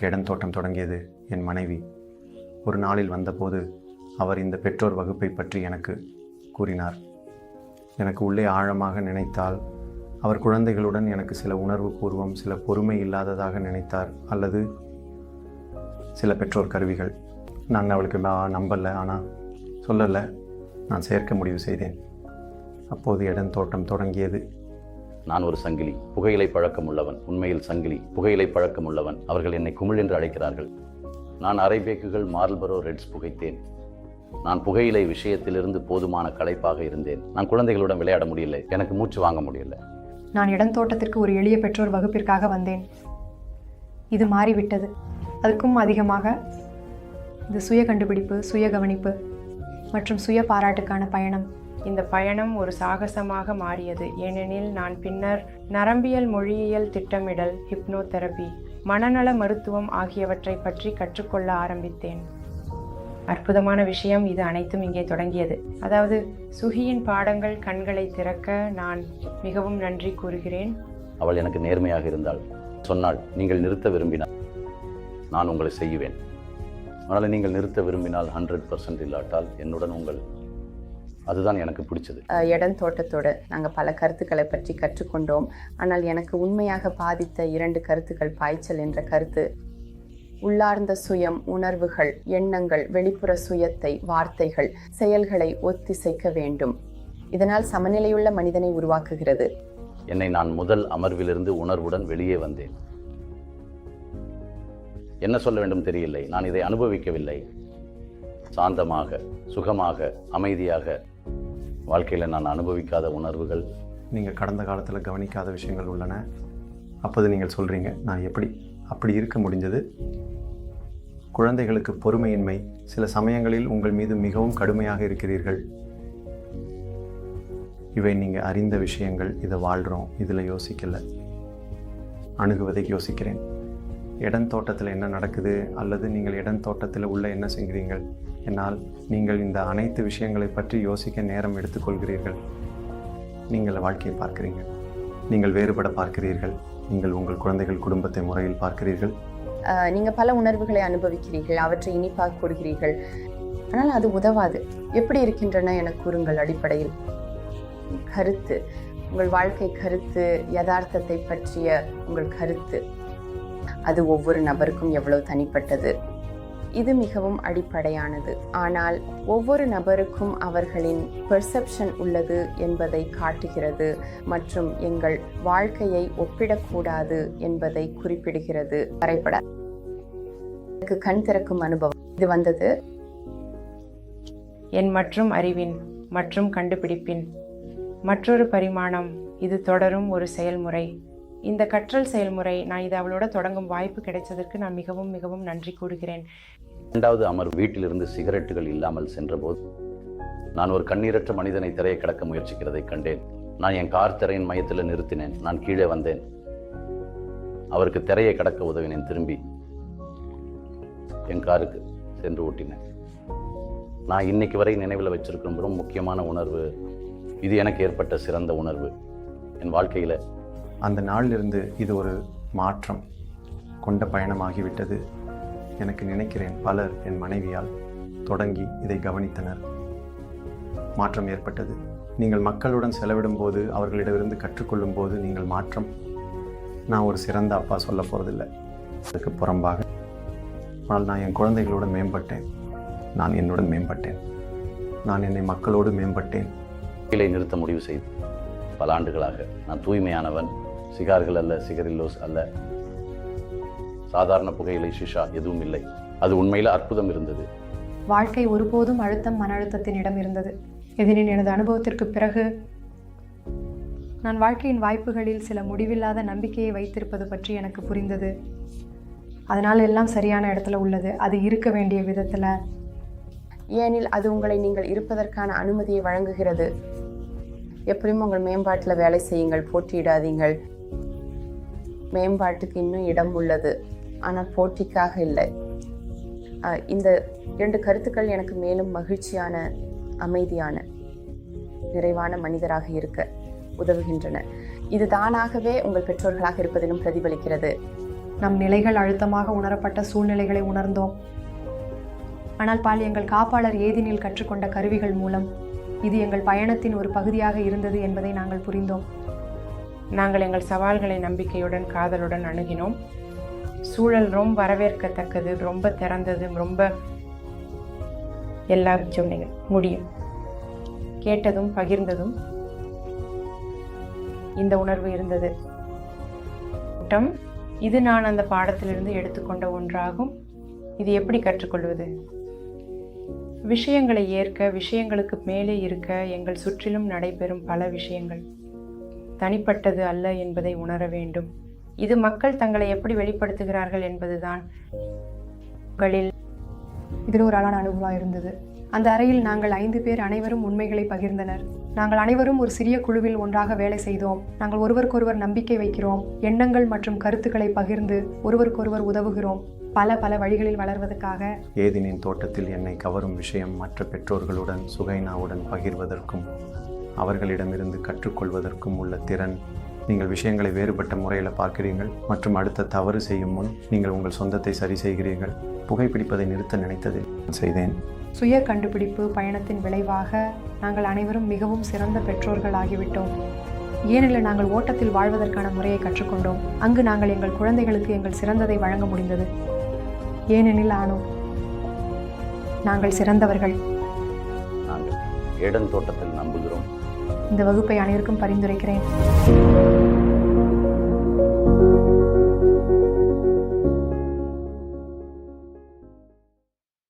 எனக்கு இடம் தோட்டம் தொடங்கியது என் மனைவி. ஒரு நாளில் வந்தபோது அவர் இந்த பெற்றோர் வகுப்பை பற்றி எனக்கு கூறினார். எனக்கு உள்ளே ஆழமாக நினைத்தால் அவர் குழந்தைகளுடன் எனக்கு சில உணர்வு பூர்வம் சில பொறுமை இல்லாததாக நினைத்தார் அல்லது சில பெற்றோர் கருவிகள். நான் அவளுக்கு நம்பலை. ஆனால் சொல்லலை. நான் சேர்க்க முடிவு செய்தேன். அப்போது இடம் தோட்டம் தொடங்கியது. நான் ஒரு சங்கிலி. புகையிலை பழக்கம் உள்ளவன் உண்மையில் சங்கிலி. புகையிலை பழக்கம் உள்ளவன் அவர்கள் என்னை குமிழ் என்று அழைக்கிறார்கள். நான் அரைபேக்குகள் மார்ல்பரோ ரெட்ஸ் புகைத்தேன். நான் புகையிலை விஷயத்திலிருந்து போதுமான களைப்பாக இருந்தேன். நான் குழந்தைகளுடன் விளையாட முடியல. எனக்கு மூச்சு வாங்க முடியல. நான் இடம் தோட்டத்திற்கு ஒரு எளிய பெற்றோர் வகுப்பிற்காக வந்தேன். இது மாறிவிட்டது. அதுக்கும் அதிகமாக இது சுய கண்டுபிடிப்பு சுய கவனிப்பு மற்றும் சுய பாராட்டுக்கான பயணம். இந்த பயணம் ஒரு சாகசமாக மாறியது. ஏனெனில் நான் பின்னர் நரம்பியல் மொழியியல் திட்டமிடல் ஹிப்னோதெரபி மனநல மருத்துவம் ஆகியவற்றை பற்றி கற்றுக்கொள்ள ஆரம்பித்தேன். அற்புதமான விஷயம் இது அனைத்தும் இங்கே தொடங்கியது. அதாவது சுகியின் பாடங்கள் கண்களை திறக்க நான் மிகவும் நன்றி கூறுகிறேன். அவள் எனக்கு நேர்மையாக இருந்தாள். சொன்னாள் நீங்கள் நிறுத்த விரும்பினால் நான் உங்களை செய்வேன். ஆனால் நீங்கள் நிறுத்த விரும்பினால் ஹண்ட்ரட் பர்சன்ட் இல்லாட்டால் என்னுடன் உங்கள் அதுதான் எனக்கு பிடிச்சது. இடம் தோட்டத்தோடு நாங்கள் பல கருத்துக்களை பற்றி கற்றுக்கொண்டோம். ஆனால் எனக்கு உண்மையாக பாதித்த இரண்டு கருத்துக்கள் பாய்ச்சல் என்ற கருத்து. உள்ளார்ந்த சுயம் உணர்வுகள் எண்ணங்கள் வெளிப்புற சுயத்தை வார்த்தைகள் செயல்களை ஒத்திசைக்க வேண்டும். இதனால் சமநிலையுள்ள மனிதனை உருவாக்குகிறது. என்னை நான் முதல் அமர்விலிருந்து உணர்வுடன் வெளியே வந்தேன். என்ன சொல்ல வேண்டும் தெரியவில்லை. நான் இதை அனுபவிக்கவில்லை. சாந்தமாக சுகமாக அமைதியாக வாழ்க்கையில் நான் அனுபவிக்காத உணர்வுகள். நீங்கள் கடந்த காலத்தில் கவனிக்காத விஷயங்கள் உள்ளன. அப்போது நீங்கள் சொல்கிறீங்க நான் எப்படி அப்படி இருக்க முடிஞ்சது? குழந்தைகளுக்கு பொறுமையின்மை சில சமயங்களில் உங்கள் மீது மிகவும் கடுமையாக இருக்கிறீர்கள். இவை நீங்கள் அறிந்த விஷயங்கள் இதை வாழ்கிறோம் இதில் யோசிக்கல. அணுகுவதை யோசிக்கிறேன். இடம் தோட்டத்தில் என்ன நடக்குது? அல்லது நீங்கள் இடம் தோட்டத்தில் உள்ள என்ன செய்கிறீர்கள்? என்னால் நீங்கள் இந்த அனைத்து விஷயங்களை பற்றி யோசிக்க நேரம் எடுத்துக்கொள்கிறீர்கள். நீங்கள் வாழ்க்கையை பார்க்கிறீங்க நீங்கள் வேறுபட பார்க்கிறீர்கள். நீங்கள் உங்கள் குழந்தைகள் குடும்பத்தை முறையில் பார்க்கிறீர்கள். நீங்கள் பல உணர்வுகளை அனுபவிக்கிறீர்கள். அவற்றை இனிப்பாக கூறுகிறீர்கள் ஆனால் அது உதவாது. எப்படி இருக்கின்றன என கூறுங்கள் அடிப்படையில். கருத்து. உங்கள் வாழ்க்கை கருத்து யதார்த்தத்தை பற்றிய உங்கள் கருத்து. அது ஒவ்வொரு நபருக்கும் எவ்வளவு தனிப்பட்டது? இது மிகவும் அடிப்படையானது. ஆனால் ஒவ்வொரு நபருக்கும் அவர்களின் பெர்செப்ஷன் உள்ளது என்பதை காட்டுகிறது மற்றும் எங்கள் வாழ்க்கையை ஒப்பிடக்கூடாது என்பதை குறிப்பிடுகிறது. வரைபட. எனக்கு கண் திறக்கும் அனுபவம். இது வந்தது. என் மற்றும் அறிவின் மற்றும் கண்டுபிடிப்பின் மற்றொரு பரிமாணம். இது தொடரும் ஒரு செயல்முறை. இந்த கற்றல் செயல்முறை நான் இது அவளோட தொடங்கும் வாய்ப்பு கிடைச்சதற்கு நான் மிகவும் மிகவும் நன்றி கூறுகிறேன். இரண்டாவது அமர்வு வீட்டிலிருந்து சிகரெட்டுகள் இல்லாமல் சென்றபோது நான் ஒரு கண்ணீரற்ற மனிதனை திரையை கடக்க முயற்சிக்கிறதை கண்டேன். நான் என் கார் திரையின் மையத்தில் நிறுத்தினேன். நான் கீழே வந்தேன். அவருக்கு திரையை கடக்க உதவினேன். திரும்பி என் காருக்கு சென்று ஓட்டினேன். நான் இன்னைக்கு வரை நினைவில் வச்சிருக்கிற ரொம்ப முக்கியமான உணர்வு இது எனக்கு ஏற்பட்ட சிறந்த உணர்வு. என் வாழ்க்கையில் அந்த நாளிலிருந்து இது ஒரு மாற்றம் கொண்ட பயணமாகிவிட்டது. எனக்கு நினைக்கிறேன் பலர் என் மனைவியால் தொடங்கி இதை கவனித்தனர். மாற்றம் ஏற்பட்டது. நீங்கள் மக்களுடன் செலவிடும் போது அவர்களிடமிருந்து கற்றுக்கொள்ளும் போது நீங்கள் மாற்றம். நான் ஒரு சிறந்த அப்பா சொல்ல போகிறதில்ல அதுக்கு புறம்பாக ஆனால் நான் என் குழந்தைகளோடு மேம்பட்டேன். நான் என்னுடன் மேம்பட்டேன். நான் என்னை மக்களோடு மேம்பட்டேன். கீழே நிறுத்த முடிவு செய்து பல ஆண்டுகளாக நான் தூய்மையானவன் சிகார்கள் அல்ல சிகரில்லோஸ் அல்ல. சாதாரண புகையிலை ஷிஷா எதுவும் இல்லை. அது உண்மையில் அற்புதம் இருந்தது. வாழ்க்கை ஒருபோதும் அழுத்தம் மன அழுத்தத்தினிடம் இருந்தது. எதிரின் எனது அனுபவத்திற்கு பிறகு நான் வாழ்க்கையின் வாய்ப்புகளில் சில முடிவில்லாத நம்பிக்கையை வைத்திருப்பது பற்றி எனக்கு புரிந்தது. அதனால் எல்லாம் சரியான இடத்துல உள்ளது. அது இருக்க வேண்டிய விதத்தில். ஏனில் அது உங்களை நீங்கள் இருப்பதற்கான அனுமதியை வழங்குகிறது. எப்படியும் உங்கள் மேம்பாட்டில் வேலை செய்யுங்கள் போட்டியிடாதீங்கள். மேம்பாட்டுக்கு இன்னும் இடம் உள்ளது. ஆனால் போட்டிக்காக இல்லை. இந்த இரண்டு கருத்துக்கள் எனக்கு மேலும் மகிழ்ச்சியான அமைதியான நிறைவான மனிதராக இருக்க உதவுகின்றன. இது தானாகவே உங்கள் பெற்றோர்களாக இருப்பதிலும் பிரதிபலிக்கிறது. நம் நிலைகள் அழுத்தமாக உணரப்பட்ட சூழ்நிலைகளை உணர்ந்தோம். ஆனால் பால் எங்கள் காப்பாளர் ஏதினில் கற்றுக்கொண்ட கருவிகள் மூலம் இது எங்கள் பயணத்தின் ஒரு பகுதியாக இருந்தது என்பதை நாங்கள் புரிந்தோம். நாங்கள் எங்கள் சவால்களை நம்பிக்கையுடன் காதலுடன் அணுகினோம். சூழல் ரொம்ப வரவேற்கத்தக்கது ரொம்ப திறந்தது ரொம்ப எல்லா சொன்னீங்க முடியும். கேட்டதும் பகிர்ந்ததும் இந்த உணர்வு இருந்தது. கூட்டம் இது நான் அந்த பாடத்திலிருந்து எடுத்துக்கொண்ட ஒன்றாகும். இது எப்படி கற்றுக்கொள்வது? விஷயங்களை ஏற்க விஷயங்களுக்கு மேலே இருக்க எங்கள் சுற்றிலும் நடைபெறும் பல விஷயங்கள். தனிப்பட்டது அல்ல என்பதை உணர வேண்டும். இது மக்கள் தங்களை எப்படி வெளிப்படுத்துகிறார்கள் என்பதுதான். உங்களில் இதில் ஒரு அழகான அனுபவம் இருந்தது. அந்த அறையில் நாங்கள் ஐந்து பேர் அனைவரும் உண்மைகளை பகிர்ந்தனர். நாங்கள் அனைவரும் ஒரு சிறிய குழுவில் ஒன்றாக வேலை செய்தோம். நாங்கள் ஒருவருக்கொருவர் நம்பிக்கை வைக்கிறோம். எண்ணங்கள் மற்றும் கருத்துக்களை பகிர்ந்து ஒருவருக்கொருவர் உதவுகிறோம். பல பல வழிகளில் வளர்வதற்காக. ஏதினின் தோட்டத்தில் என்னை கவரும் விஷயம் மற்ற பெற்றோர்களுடன் சுகைனாவுடன் பகிர்வதற்கும் அவர்களிடமிருந்து கற்றுக்கொள்வதற்கும் உள்ள திறன். நீங்கள் விஷயங்களை வேறுபட்ட முறையில் பார்க்கிறீர்கள் மற்றும் அடுத்த தவறு செய்யும் முன் நீங்கள் உங்கள் சொந்தத்தை சரி செய்கிறீர்கள். புகைப்பிடிப்பதை நிறுத்த நினைத்ததில் செய்தேன். சுய கண்டுபிடிப்பு பயணத்தின் விளைவாக நாங்கள் அனைவரும் மிகவும் சிறந்த பெற்றோர்கள் ஆகிவிட்டோம். ஏனெனில் நாங்கள் ஓட்டத்தில் வாழ்வதற்கான முறையை கற்றுக்கொண்டோம். அங்கு நாங்கள் எங்கள் குழந்தைகளுக்கு எங்கள் சிறந்ததை வழங்க முடிந்தது. ஏனெனில் ஆனோம். நாங்கள் சிறந்தவர்கள். ஏடன் தோட்டத்தில் நம்புகிறோம். இந்த வகுப்பை அனைவருக்கும் பரிந்துரைக்கிறேன்.